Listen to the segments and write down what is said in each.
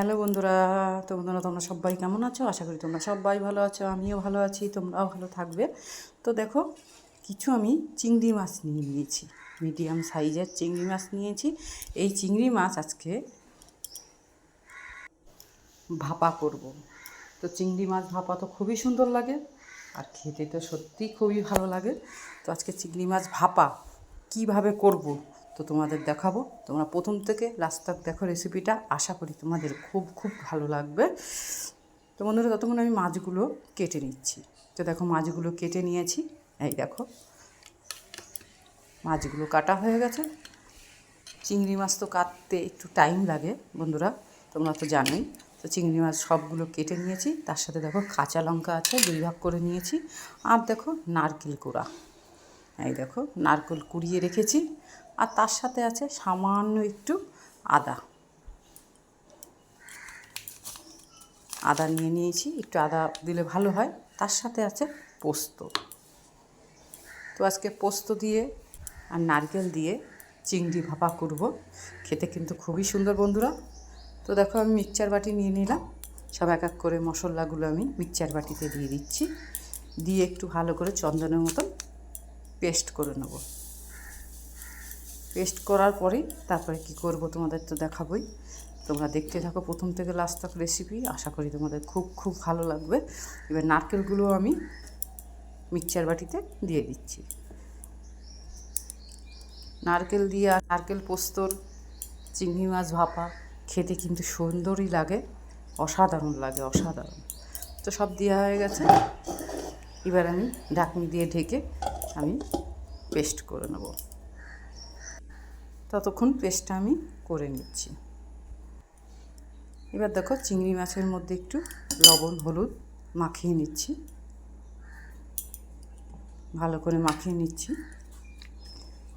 Hello বন্ধুরা, তো বন্ধুরা, তোমরা সবাই কেমন আছো? আশা করি তোমরা সবাই ভালো আছো, আমিও ভালো আছি, তোমরাও ভালো থাকবে। তো দেখো, কিছু আমি চিংড়ি মাছ নিয়ে নিয়েছি, মিডিয়াম সাইজের চিংড়ি মাছ নিয়েছি। এই চিংড়ি মাছ আজকে ভাপা করব। তো চিংড়ি মাছ ভাপা তো খুবই সুন্দর লাগে, আর খেতে তো সত্যিই খুবই ভালো লাগে। তো আজকে চিংড়ি মাছ ভাপা, কীভাবে করব? তো তোমাদের দেখাবো। তোমরা প্রথম থেকে লাস্ট তক দেখো রেসিপিটা আশা করি তোমাদের খুব খুব ভালো লাগবে। তো বন্ধুরা, ততক্ষণ আমি মাছগুলো কেটে নিচ্ছি। তো দেখো, মাছগুলো কেটে নিয়েছি। এই দেখো, মাছগুলো কাটা হয়ে গেছে। চিংড়ি মাছ তো কাটতে একটু টাইম লাগে বন্ধুরা, তোমরা তো জানোই। তো চিংড়ি মাছ সবগুলো কেটে নিয়েছি। তার সাথে দেখো, কাঁচা লঙ্কা আছে, দুই ভাগ করে নিয়েছি। আর দেখো, নারকেল কুড়া। এই দেখো, নারকেল কুড়িয়ে রেখেছি। আর তার সাথে আছে সামান্য একটু আদা। আদা নিয়ে নিয়েছি, একটু আদা দিলে ভালো হয়। তার সাথে আছে পোস্ত। তো আজকে পোস্ত দিয়ে আর নারকেল দিয়ে চিংড়ি ভাপা করব। খেতে কিন্তু খুবই সুন্দর বন্ধুরা। তো দেখো আমি মিক্সচার বাটি নিয়ে নিলাম। সব এক এক করে মশলাগুলো আমি মিক্সচার বাটিতে দিয়ে দিচ্ছি। দিয়ে একটু ভালো করে চন্দনের মতন পেস্ট করে নেব। পেস্ট করার পরেই তারপরে কি করব তোমাদের তো দেখাবই। তোমরা দেখতে থাকো প্রথম থেকে লাস্ট তক রেসিপি আশা করি তোমাদের খুব খুব ভালো লাগবে। এবার নারকেলগুলো আমি মিক্সচার বাটিতে দিয়ে দিচ্ছি। নারকেল দিয়ে নারকেল পোস্তর, চিংড়ি মাছ ভাপা খেতে কিন্তু সুন্দরই লাগে, অসাধারণ লাগে, অসাধারণ। তো সব দেওয়া হয়ে গেছে। এবার আমি ঢাকনি দিয়ে ঢেকে আমি পেস্ট করে নেব। ততক্ষণ পেস্টটা আমি করে নিচ্ছি। এবার দেখো চিংড়ি মাছের মধ্যে একটু লবণ, হলুদ মাখিয়ে নিচ্ছি। ভালো করে মাখিয়ে নিচ্ছি।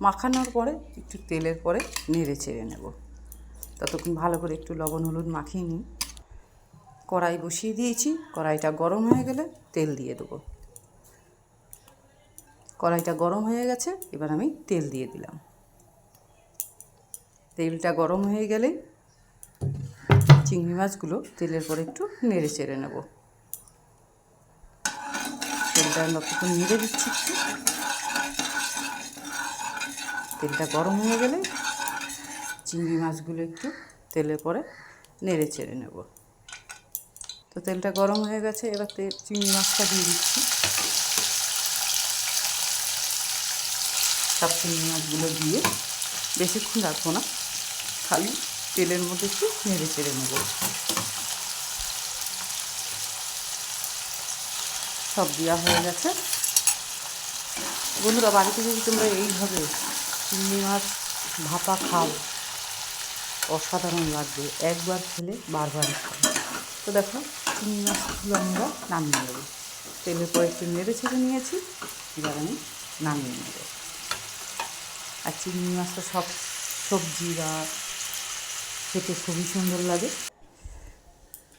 মাখানোর পরে একটু তেলের পরে নেড়ে চেড়ে নেব। ততক্ষণ ভালো করে একটু লবণ, হলুদ মাখিয়ে নিই। কড়াই বসিয়ে দিয়েছি। কড়াইটা গরম হয়ে গেলে তেল দিয়ে দেবো। কড়াইটা গরম হয়ে গেছে, এবার আমি তেল দিয়ে দিলাম। তেলটা গরম হয়ে গেলে চিংড়ি মাছগুলো তেলের পরে একটু নেড়ে চেড়ে নেব। তেলটা একটু নেড়ে দিচ্ছি একটু। তেলটা গরম হয়ে গেলে চিংড়ি মাছগুলো একটু তেলের পরে নেড়ে চেড়ে নেব। তো তেলটা গরম হয়ে গেছে, এবার তেল চিংড়ি মাছটা দিয়ে দিচ্ছি। সব চিংড়ি মাছগুলো দিয়ে বেশিক্ষণ রাখব না। খালি তেলের মধ্যে একটু নেড়ে চেড়ে নেব। সব দেওয়া হয়ে গেছে। বন্ধুরা, বাড়িতে যদি তোমরা এইভাবে চিংড়ি মাছ ভাপা খাও, অসাধারণ লাগবে। একবার খেলে বারবার খাও তো দেখো, চিংড়ি মাছগুলো আমরা নামিয়ে নেব। তেলের পরে একটু নেড়ে ছেড়ে নিয়েছি, এবার আমি নামিয়ে নেব। আর চিংড়ি মাছটা সব সবজি বা খেতে খুবই সুন্দর লাগে।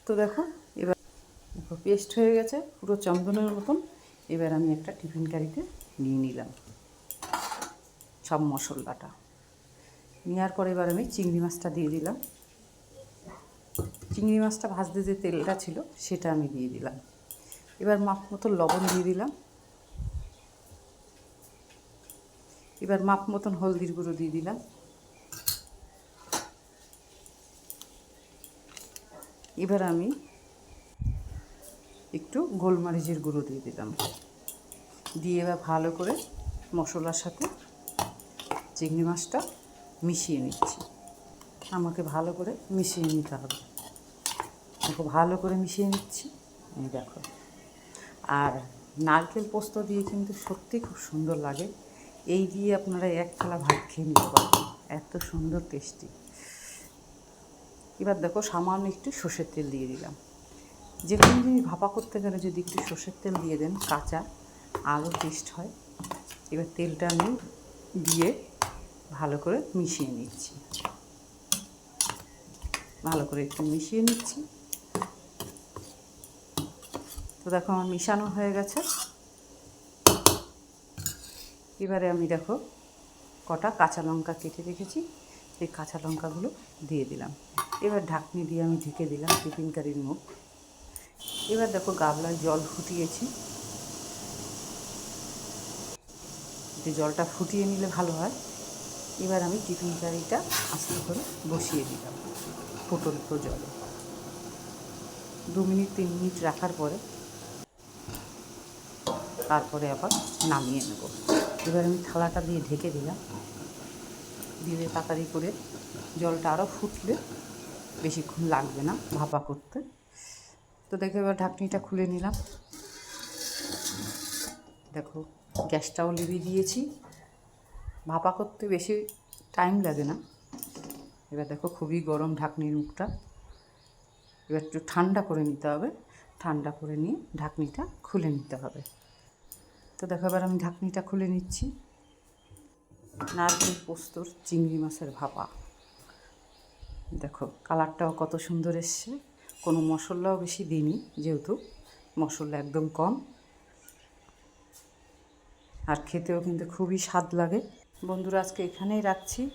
তো দেখো, এবার দেখো পেস্ট হয়ে গেছে পুরো চন্দনের মতন। এবার আমি একটা টিফিন কারিতে নিয়ে নিলাম সব মশলাটা। নেওয়ার পরে এবার আমি চিংড়ি মাছটা দিয়ে দিলাম। চিংড়ি মাছটা ভাজতে যে তেলটা ছিল, সেটা আমি দিয়ে দিলাম। এবার মাপ মতো লবণ দিয়ে দিলাম। এবার মাপ মতন হলদির গুঁড়ো দিয়ে দিলাম। এবার আমি একটু গোলমরিচের গুঁড়ো দিয়ে দিলাম। দিয়ে এবার ভালো করে মশলার সাথে চিংড়ি মাছটা মিশিয়ে নিচ্ছি। আমাকে ভালো করে মিশিয়ে নিতে হবে। দেখো, ভালো করে মিশিয়ে নিচ্ছি। এই দেখো। আর নারকেল পোস্ত দিয়ে কিন্তু সত্যি খুব সুন্দর লাগে। এই দিয়ে আপনারা এক থালা ভাত খেয়ে নিতে পারবেন। এত সুন্দর টেস্টি এবার দেখো সামান্য একটু সর্ষের তেল দিয়ে দিলাম। যে কোনো জিনিস ভাপা করতে গেলে যদি একটু সর্ষের তেল দিয়ে দেন, কাঁচা, আরও টেস্ট হয়, এবার তেলটা আমি দিয়ে ভালো করে মিশিয়ে নিচ্ছি। ভালো করে একটু মিশিয়ে নিচ্ছি। তো দেখো আমার মিশানো হয়ে গেছে। এবারে আমি দেখো কটা কাঁচা লঙ্কা কেটে রেখেছি। এই কাঁচা লঙ্কাগুলো দিয়ে দিলাম। এবার ঢাকনি দিয়ে আমি ঢেকে দিলাম টিফিন কারির মুখ। এবার দেখো গাবলায় জল ফুটিয়েছি। যে জলটা ফুটিয়ে নিলে ভালো হয়। এবার আমি টিফিন কারিটা আস্তে করে বসিয়ে দিলাম ফুটন্ত জলে। দু মিনিট, তিন মিনিট রাখার পরে তারপরে আবার নামিয়ে নেব। এবার আমি থালাটা দিয়ে ঢেকে দিলাম। দিলে তাড়াতাড়ি করে জলটা আরও ফুটলে বেশিক্ষণ লাগবে না, ভাপা করতে। তো দেখে এবার ঢাকনিটা খুলে নিলাম। দেখো গ্যাসটাও লিভিয়ে দিয়েছি। ভাপা করতে বেশি টাইম লাগে না। এবার দেখো খুবই গরম ঢাকনির মুখটা। এবার একটু ঠান্ডা করে নিতে হবে। ঠান্ডা করে নিয়ে ঢাকনিটা খুলে নিতে হবে। তো দেখো এবার আমি ঢাকনিটা খুলে নিচ্ছি। নারকেল পোস্তর চিংড়ি মাছের ভাপা। দেখো, কালারটাও কত সুন্দর এসছে। কোনো মশলাও বেশি দিইনি, যেহেতু মশলা একদম কম। আর খেতেও কিন্তু খুবই স্বাদ লাগে। বন্ধুরা, আজকে এখানেই রাখছি।